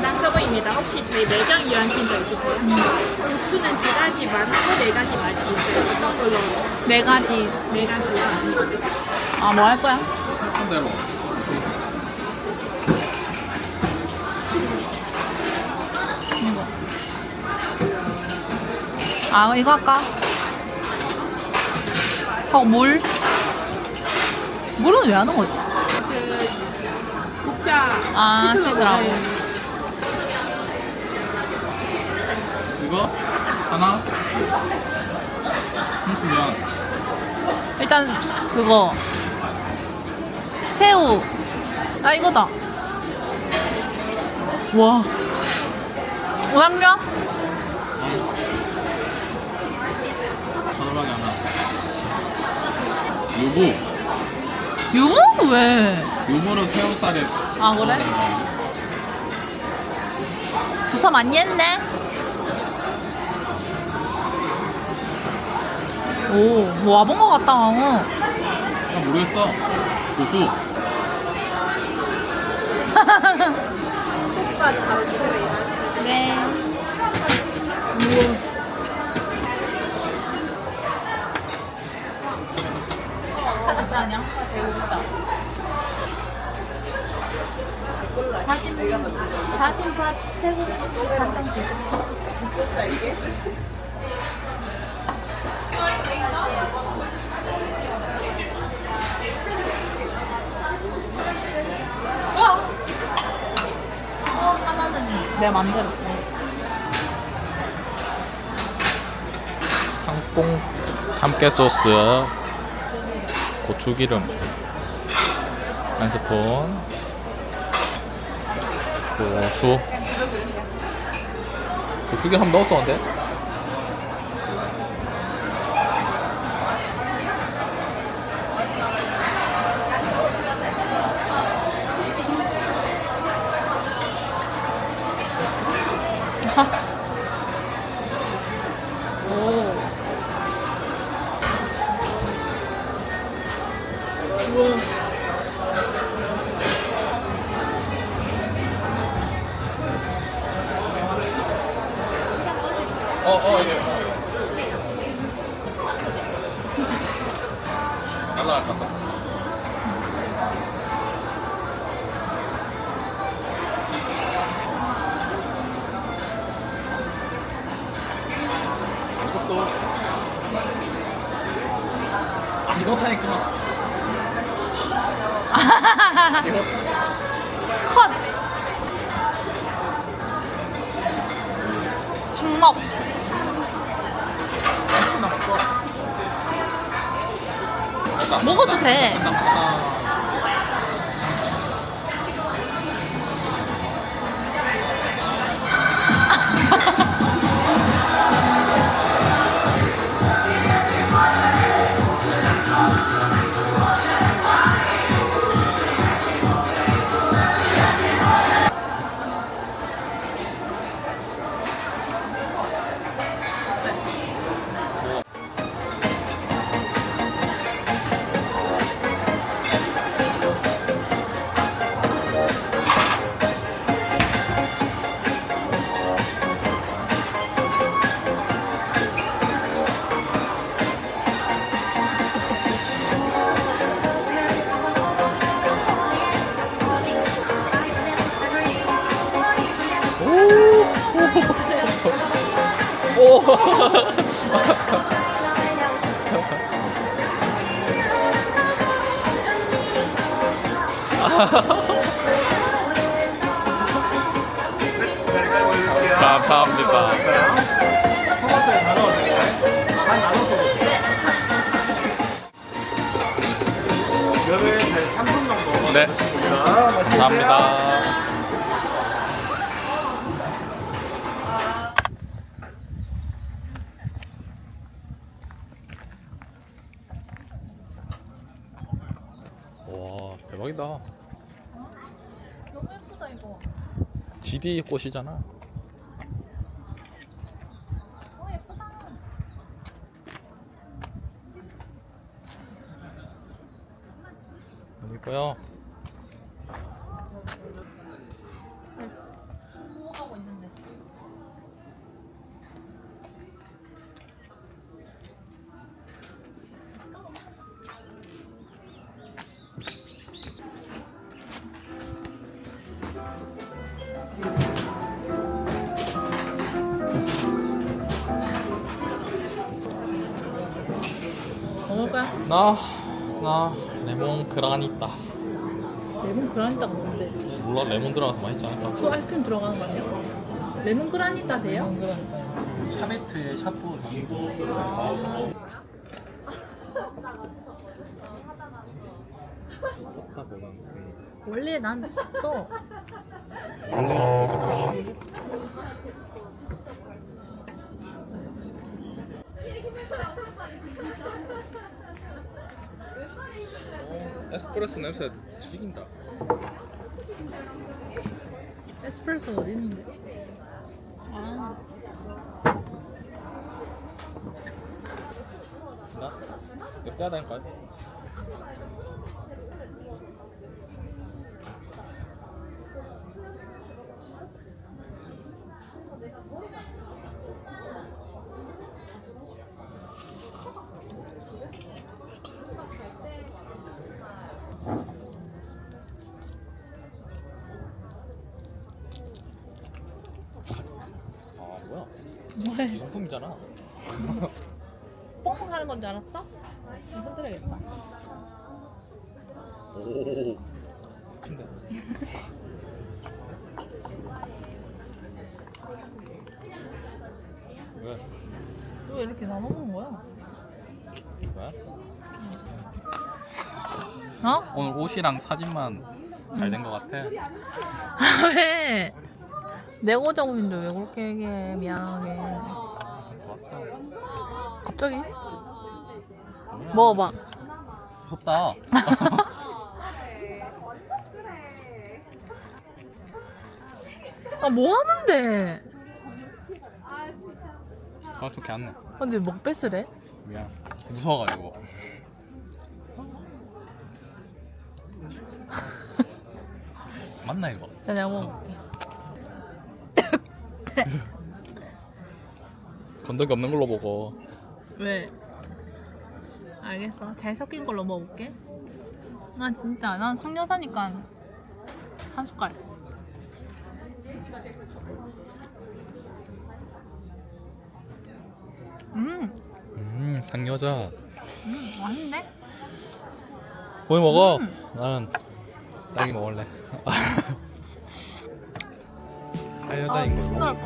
간단 서버입니다. 혹시 저희 매장 이용하신 적 있으세요? 국수는 두 가지 맛하고 네 가지 맛이 있어요. 어떤 걸로? 네 가지. 네 가지요. 아, 뭐 할 거야? 한 대로. 이거. 아, 이거 할까? 하고 물? 물은 왜 하는 거지? 그 국자 아, 씻으라고. 씻으라고. 네. 이거 하나. 그냥 일단 그거 새우 아 이거다 와 오삼겹 서늘하게 하나. 유부. 유무 왜? 유부로 새우살에. 아 그래? 조사 많이 했네 오 뭐 와본 거 같다 어. 난 모르겠어. 고수. 네 사줬다 아니야? 배우자 다진 다진 팥 태국 간장! 어, 하나는 내 맘대로. 항뽕 참깨 소스. 고추기름. 한 스푼. 고수. 고추기름 한번 넣었었는데? 오. 어, 어, 이게. 컷! 찍먹. 한참 남았어. 됐다. 먹어도 돼. 3분 정도 네. 감사합니다. 와, 대박이다. 예쁘다, 이거. GD 꽃이잖아. 어, 예쁘다. 이뻐요. 나, 나 레몬 그라니타. 레몬 그라니타가 뭔데? 몰라 레몬 들어가서 맛있지 않을까? 또 아이스크림 들어가는 거 아니야? 레몬 그라니타 돼요? 샤베트의 샤프지. 원래 난 또 에스프레소 냄새 죽인다. 에스프레소 어디 있는데? 아 나? 떼야 되니까. 뭐야? 뭐해? 기성품이잖아. 뽕 하는 건 줄 알았어? 흔들어야겠다 오. 근데 왜? 왜 이렇게 나눠 먹는 거야? 왜? 어? 오늘 옷이랑 사진만 잘 된 것 같아. 왜? 내 고정인데 왜 그렇게 얘기해 미안하게 좋았어. 갑자기? 먹어봐 무섭다. 아 뭐 하는데? 아 좋게 않네. 근데 먹뱃을 해? 미안. 무서워가지고. 맞나 이거? 자 내가 먹어볼게 건더기 없는 걸로 보고. 왜? 알겠어 잘 섞인 걸로 먹어볼게 나 진짜 난 성여사니까 한 숟갈 음, 음 상여자. 음 맛있네 뭘 먹어? 음. 나는 딸기 먹을래. 아아 여자인 걸로. 숟갈